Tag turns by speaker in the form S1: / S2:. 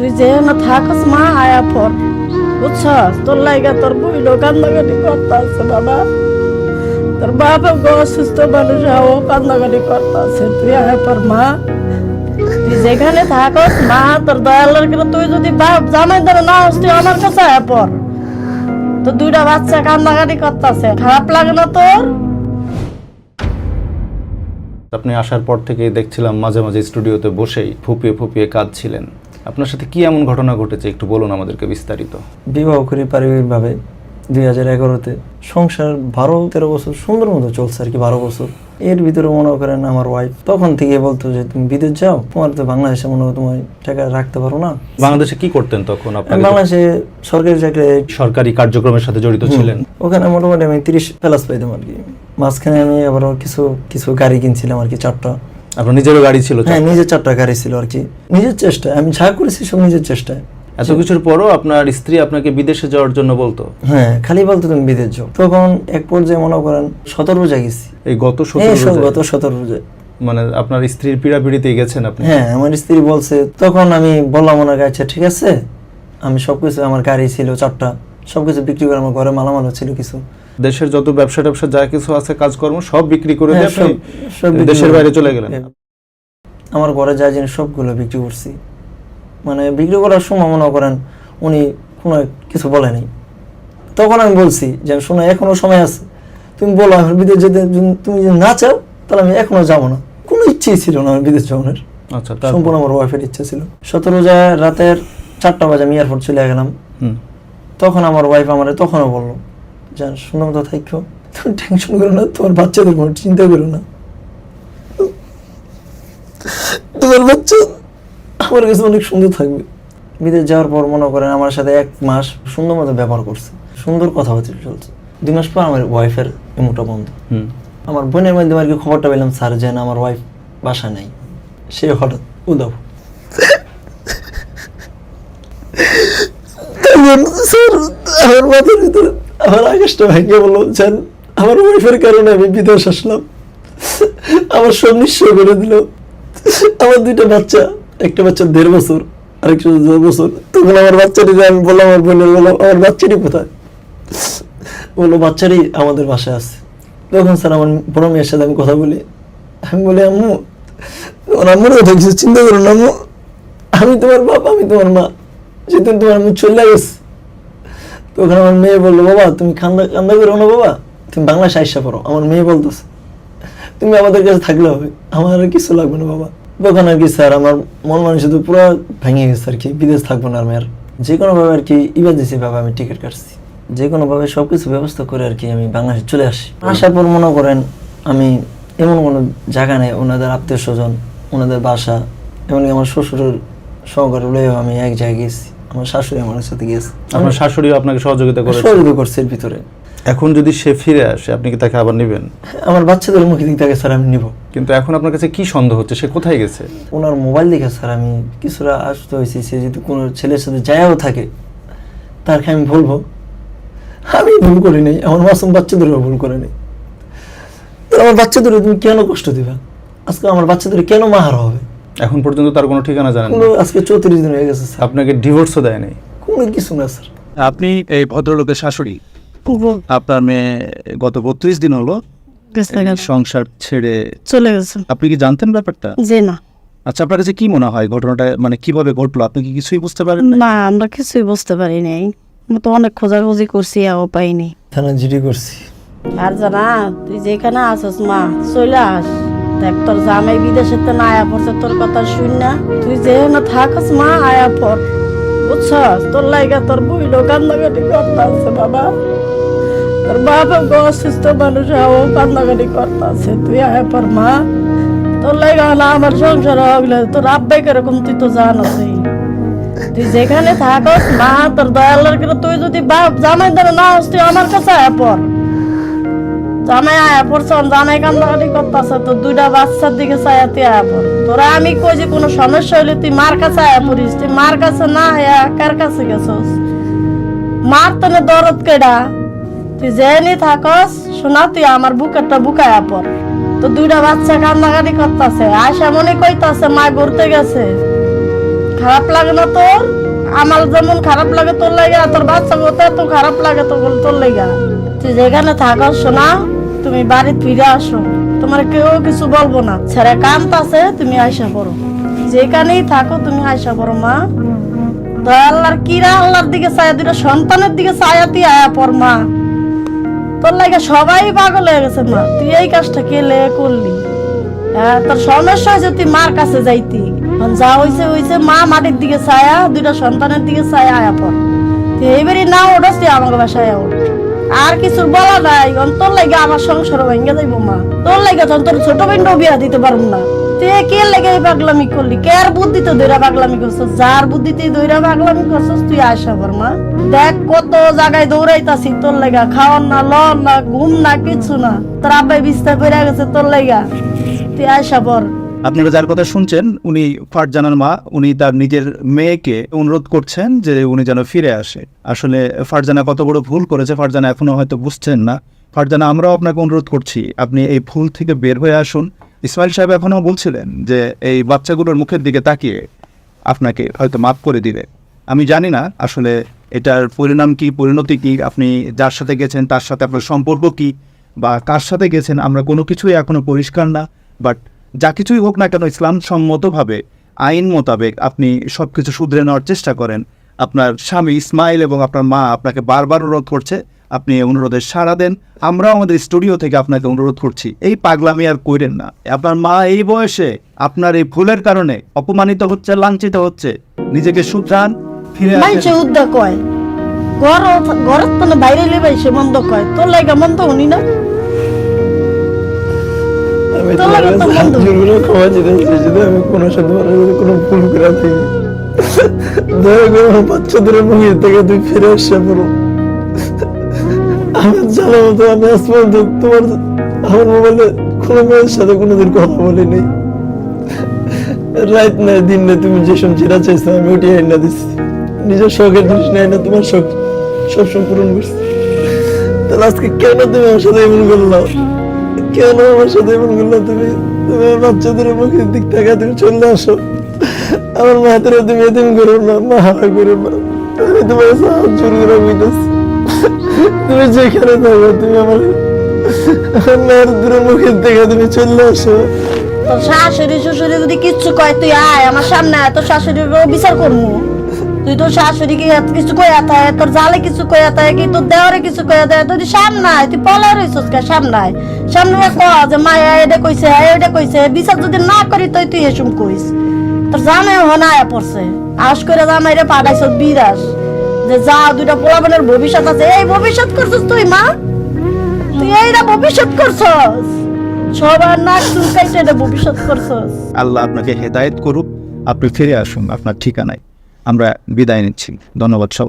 S1: তুই যে না থাকস মা, আয়া পর। বুঝছস? তোর লাইগা তোর বইলো কান্দাকাটি করতে আছে বাবা। তোর বাবা গো অসুস্থ মানুষ ও কান্দাকাটি করতে আছে তুই আয়া পর, মা। তুই যেখানে থাকস, মা, তোর দয়ালের করে তুই যদি বাপ, জামাই ধরে না হস আমার কাছে আয়া পর। তো দুইটা বাচ্চা কান্দাকাটি করতেছে। খারাপ লাগে না তোর?
S2: আপনি আসার পর থেকেই দেখছিলাম মাঝে মাঝে স্টুডিওতে বসেই ফুপিয়ে ফুপিয়ে কাঁদছিলেন। আপনার সাথে কি এমন ঘটনা ঘটেছে? একটু বলুন আমাদেরকে বিস্তারিত।
S3: বিবাহ করি পারিবারিকভাবে দুই হাজার এগারোতে। সংসার বারো তেরো বছর সুন্দর মতো চলছে আর কি বারো বছর। এর ভিতরে মনে করেন আমার ওয়াইফ তখন থেকে বলতো যে তুমি বিদেশ যাও তোমার তো বাংলাদেশে মনে হয় তুমি টাকা রাখতে পারো না।
S2: বাংলাদেশে কি করতেন তখন
S3: বাংলাদেশে সরকারি চাকরি
S2: সরকারি কার্যক্রমের সাথে জড়িত ছিলেন?
S3: ওখানে মোটামুটি আমি তিরিশ প্লাস পাইতাম আর কি। মাঝখানে আমি আবার কিছু কিছু গাড়ি কিনছিলাম আর কি চারটা।
S2: আপনার নিজেরও গাড়ি ছিল
S3: হ্যাঁ নিজের চারটা গাড়ি ছিল আর কি। নিজের চেষ্টায় আমি যা করেছি সব নিজের চেষ্টায়।
S2: এত কিছুর পরও আপনার স্ত্রী আপনাকে বিদেশে যাওয়ার জন্য বলতো?
S3: হ্যাঁ খালি বলতো তুমি বিদেশ যাও। তখন এক পর্যায়ে মনে করেন সতেরো রোজা গেছি।
S2: এই গত
S3: এই
S2: সতেরো
S3: গত সতেরো রোজায়
S2: মানে আপনার স্ত্রীর পীড়াপিড়িতেই গেছেন আপনি?
S3: হ্যাঁ আমার স্ত্রী বলছে তখন আমি বললাম ওনার কাছে আচ্ছা, ঠিক আছে আমি সবকিছু আমার গাড়ি ছিল চারটা সবকিছু বিক্রি করে আমার ঘরে মালামালও ছিল কিছু।
S2: দেশের যত ব্যবসা ট্যাবসা যা কিছু আছে কাজকর্ম সব বিক্রি করে দিয়ে
S3: হ্যাঁ,
S2: আপনি দেশের বাইরে চলে গেলেন।
S3: আমার ঘরে যা জিনিস সবগুলো বিক্রি করছি। মানে বিক্রি করার সময় মনে করেন উনি কোনো কিছু বলেনি তখন আমি বলছি যে শোনো এখনও সময় আছে। তুমি বলো আমি বিদেশ যেতে যদি- তুমি যদি না চাও তাহলে আমি এখনও যাব না। কোনো ইচ্ছেই ছিল না আমার বিদেশ যাওয়ার
S2: আচ্ছা?
S3: সম্পূর্ণ আমার ওয়াইফের ইচ্ছা ছিল। সতেরো যায় রাতের চারটা বাজে আমি এয়ারপোর্ট চলে গেলাম। তখন আমার ওয়াইফ আমার তখনও বলল যে শোনো তো থাকো তুমি টেনশন করো না তোমার বাচ্চাদের কোনো চিন্তা করো না। তোমার বাচ্চা আমার কাছে অনেক সুন্দর থাকবে। বিদেশ যাওয়ার পর মনে করেন আমার সাথে এক মাস সুন্দর মতো ব্যবহার করছে সুন্দর কথাবার্তা চলছে। দুই মাস পর আমার ওয়াইফের ইমোটা বন্ধ। আমার বোনের মাধ্যমে আর কি খবরটা পেলাম স্যার যে না আমার ওয়াইফ বাসা নাই। সে হঠাৎ উদাও স্যার আমার মাথার ভিতরে আমার ভেঙে বলল, জান, আমার ওয়াইফের কারণে আমি বিদেশ আসলাম। আমার সব নিশ্চয় করে দিল। আমার দুইটা বাচ্চা, একটা বাচ্চা দেড় বছর, আরেকটা বছর। তখন আমার বাচ্চাটি আমি বললাম, আমার বোনের বললাম, আমার বাচ্চাটি কোথায়? বলল বাচ্চারই আমাদের বাসায় আছে। তখন স্যার আমার বড় মেয়ের সাথে আমি কথা বলি। আমি বলি, আম্মু ওর আম্মুর কথা কিছু চিন্তা করো না, আম্মু। আমি তোমার বাপ, আমি তোমার মা। যেদিন তোমার আম্মু চলে গেছে তখন আমার মেয়ে বলল, বাবা, তুমি কান্দা কান্দা করো না, বাবা। তুমি বাংলা সাহিত্যা পড়ো। আমার মেয়ে বলতেছে, তুমি আমাদের কাছে থাকলে হবে। আমার আর কিছু লাগবে না, বাবা। তখন আর কি স্যার, আমার মন মানুষ তো পুরো ভেঙে গেছে আর কি। বিদেশ থাকব না আর। যে কোনোভাবে আর কি ইমার্জেন্সি ভাবে আমি টিকিট কাটছি। যে কোনোভাবে সব কিছু ব্যবস্থা করে আর কি আমি বাংলাদেশে চলে আসি আসার পর মনে করেন, আমি এমন কোনো জায়গা নেই, ওনাদের আত্মীয় স্বজন, ওনাদের বাসা, এমনকি আমার শ্বশুরের সহকারে আমি এক জায়গায় গেছি। আমার শাশুড়ি আমার সাথে গিয়েছে
S2: আপনার শাশুড়িও আপনাকে সহযোগিতা করেছে?
S3: সহযোগিতা করছে এর ভিতরে।
S2: এখন যদি সে ফিরে আসে আপনি কি তাকে আবার নেবেন?
S3: আমার বাচ্চাদের মুখে দিক থেকে স্যার আমি নিব।
S2: কিন্তু এখন আপনার কাছে কি সন্দেহ হচ্ছে? সে কোথায় গেছে?
S3: ওনার মোবাইল দেখে স্যার আমি কিছুটা আসতে হয়েছি। সে যদি কোনো ছেলের সাথে যায়াও থাকে তারকে আমি বলব। আমি ভুল করি নাই। আমার মাসুম বাচ্চাদেরও ভুল করে নেই। আমার বাচ্চাদের তুমি কেন কষ্ট দিবা? আজকে আমার বাচ্চাদের কেন মাহার হবে?
S2: এখন পর্যন্ত তার কোনো ঠিকানা জানেন
S3: কোনো
S2: না?
S3: আজকে চৌত্রিশ দিন হয়ে গেছে স্যার।
S2: আপনাকে ডিভোর্সও দেয় নাই।
S3: কোনো কিছু না স্যার।
S4: আপনি এই ভদ্রলোকের শাশুড়ি? আপনার মেয়ে গত বত্রিশ দিন হলো। সংসার ছেড়ে
S1: চলে গেছে।
S4: আপনি কি জানতেন ব্যাপারটা?
S1: যে না।
S4: আচ্ছা আপনার কাছে কি মনে হয় ঘটনাটা মানে কীভাবে ঘটলো? আপনি কি কিছুই বুঝতে পারেন না
S1: না আমরা কিছুই বুঝতে পারি নাই। আমরা তো অনেক খোঁজাখুঁজি করছি আও পাইনি।
S3: থানা জিডি করছি।
S1: আর জানা তুই যেখানে আসস মা চলে আস। দেখ, তোর জামাই বিদেশে তো না আয়া পড়ছে, তোর কথা শুন না। তুই যে না থাকস, মা আয়া পর বুঝছস? তোর লাইগা তোর বইলো কান্দাকাটি করতে বাবা। তোর বাবা গো অসুস্থ মানুষ ও কান্দাকাটি করতে আছে তুই আয়া পর মা। তোর লাইগা না আমার সংসার হগলে তোর আব্বাই কীরকম, তুই তো জানসই তুই যেখানে থাকস, মা, তোর দয়ালের তুই যদি বাপ জামাই ধরে না হস, তুই আমার কাছে আয়া পর জামাই আয়া পড়ছন জামাই কান্দাকাটি করতেছে, তো দুইটা বাচ্চার দিকে চায়া তুই আয়া পড়। তোরা আমি কই যে কোনো সমস্যা হইলে তুই মার কাছে আয়া পড়িস, তুই মার কাছে না আয়া কার কাছে গেছস? মার তনে দরদ কেডা? তুই যেনি থাকস, শোনা তুই আমার বুকেরটা বুকায়া পড়। তো দুইটা বাচ্চা কান্দাকাটি করতেছে আশা মনে কইতাছে, মা ঘুরতে গেছে। খারাপ লাগে না তোর? আমার যেমন খারাপ লাগে তোর লাগে তোর বাচ্চা তো খারাপ লাগে তো তোর লাগে তুই যেখানে থাকস, শোনা তুমি বাড়ি ফিরে আসো। তোমার কেউ কিছু বলব না। ছেড়ে কান্ত আছে, তুমি আয়সা পড়ো। যেখানেই থাকো, তুমি আয়সা পড়ো, মা। তো আল্লাহর কিরা আল্লাহর দিকে ছায়া দুটো সন্তানের দিকে ছায়া তুই আয়া পর মা। তোর লাগে সবাই পাগল হয়ে গেছে, মা। তুই এই কাজটা কেলে করলি? হ্যাঁ তোর সমস্যা হয়েছে, তুই মার কাছে যাইতি। যা হইছে হইছে, মা মাটির দিকে ছায়া, দুইটা সন্তানের দিকে ছায়া আয়া পর তুই এইবারই না ওঠস, তুই আমাকে বাসায় ওঠ আর কিছু বলা নাই তোর লাগে আমার সংসার ভেঙে যাইবো মা। তোর লাগে তোর ছোট বোনটাও বিয়া দিতে পারব না। তুই কে লেগে পাগলামি করলি? কে আর বুদ্ধিতে দৈরা পাগলামি করছস? যার বুদ্ধিতে দৈরা পাগলামি করছস, তুই আসা পর, মা। দেখ কত জায়গায় দৌড়াইতাছি, তোর লেগা খাওয়ার না লন না, ঘুম না কিছু না। তোর আব্বাই বিস্তার পড়ে গেছে তোর লেগা। তুই আসা পর।
S4: আপনারা যার কথা শুনছেন, উনি ফারজানার মা, উনি তার নিজের মেয়েকে অনুরোধ করছেন যে উনি যেন ফিরে আসে। আসলে ফারজানা কত বড় ভুল করেছে, ফারজানা এখনও হয়তো বুঝছেন না। ফারজানা, আমরাও আপনাকে অনুরোধ করছি, আপনি এই ভুল থেকে বের হয়ে আসুন। ইসমাইল সাহেব এখনও বলছিলেন যে এই বাচ্চাগুলোর মুখের দিকে তাকিয়ে আপনাকে হয়তো মাফ করে দিবে। আমি জানি না আসলে এটার পরিণাম কি, পরিণতি কি, আপনি যার সাথে গেছেন, তার সাথে আপনার সম্পর্ক কি, বা কার সাথে গেছেন, আমরা কোনো কিছুই এখনও পরিষ্কার না বাট যা কিছুই হোক না কেন ইসলাম সম্মতভাবে, আইন মোতাবেক আপনি সব কিছু শুধরে নেওয়ার চেষ্টা করেন। আপনার স্বামী ইসমাইল এবং আপনার মা আপনাকে বারবার অনুরোধ করছে, আপনি অনুরোধে সাড়া দেন। আমরাও আমাদের স্টুডিও থেকে আপনাকে অনুরোধ করছি, এই পাগলামি আর কইরেন না। আপনার মা এই বয়সে আপনার এই ভুলের কারণে অপমানিত হচ্ছে, লাঞ্ছিত হচ্ছে, নিজেকে শুধরান, ফিরে।
S1: উদ্যোগ কয়, ঘর না বাইরে লেবাই সে মন্দ কয়, তোর লাগে মন্দ উনি না?
S3: আমি
S1: তোমার
S3: তোমার
S1: তো
S3: কাছে হাত
S1: বন্ধু।
S3: জোর করে ক্ষমা চাইতেছি যদি আমি কোনো সাথে তোমার কোনো ভুল করে থাকি দয়া করে আমার বাচ্চাদের মুখের থেকে তুই ফিরে এসে পড়ো। আমার জানা মতো আমি আজ পর্যন্ত তোমার আমার মোবাইলে কোনো মেয়ের সাথে কোনোদিন কথা রাত নাই দিন নাই তুমি যেসব যেটা চাইছো আমি ওটি আইনা দিচ্ছি নিজের শখের জিনিস নাই না তোমার শখ সবসময় পূরণ করছি। তাহলে আজকে কেন তুমি আমার সাথে এমন করল কেন আমার সাথে এমন করল? তুমি তুমি বাচ্চাদের মুখের দিক থেকে তুমি চলে আসো। আমার মাহাতের তুমি এদিন করো না মা হারা করো না। আমি তোমার সাহায্য করে বুঝতেছি। তুমি যেখানে থাকো, তুমি আমার মায়ের দূরে মুখের থেকে তুমি চলে আসো।
S1: শাশুড়ি, শ্বশুরি যদি কিচ্ছু কয়, তুই আয়, আমার সামনে আয়, তোর শাশুড়ির বিচার করব তুই তোর শাশুড়িকে এত কিছু কয়া থাকে তোর জালে কিছু কয়া থাকে কি তোর দেওয়ারে কিছু কয়া থাকে তুই আয় তুই পলা রইছস সামনে আয় সামনে ক যে মায়া এটা কইছে হ্যাঁ এটা কইছে বিচার যদি না করি তুই তুই এসম কইস। তোর জানে হনা আয়া পড়ছে। আশ করে জামাই রে পাঠাইছ বিরাস। যে যা দুইটা পোলাপনের ভবিষ্যৎ আছে, এই ভবিষ্যৎ করছিস তুই, মা? তুই এইটা ভবিষ্যৎ করছস। সবার নাক চুলকাইছে এটা ভবিষ্যৎ করছস।
S4: আল্লাহ আপনাকে হেদায়েত করুক, আপনি ফিরে আসুন আপনার ঠিকানায়। আমরা বিদায় নিচ্ছি। ধন্যবাদ সবাই